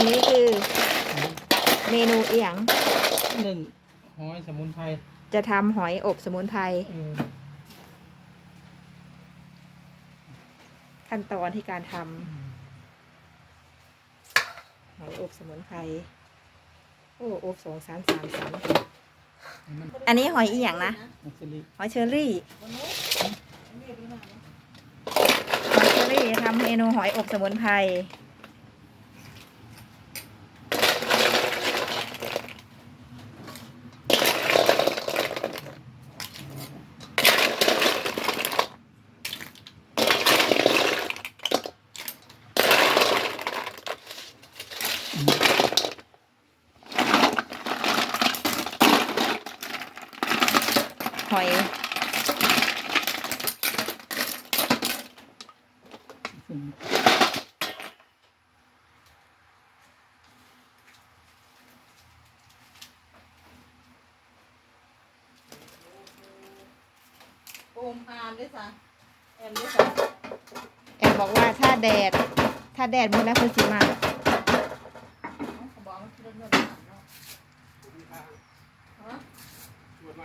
อันนี้คือเมนูเอียงหนึ่งหอยสมุนไพรจะทำหอยอบสมุนไพรเออขั้นตอนที่การทำหอยอบสมุนไพรโอ้อบสองสามสามสามมันอันนี้หอยอีหยังนะมันสิริหอยเชอรี่หอยเชอรี่ทำเมนูหอยอบสมุนไพร หอยอืมโอมพานด้วยจ้ะแอมด้วยจ้ะแอบบอกว่าถ้าแดด ถ้าแดดมือแล้วคือสีมา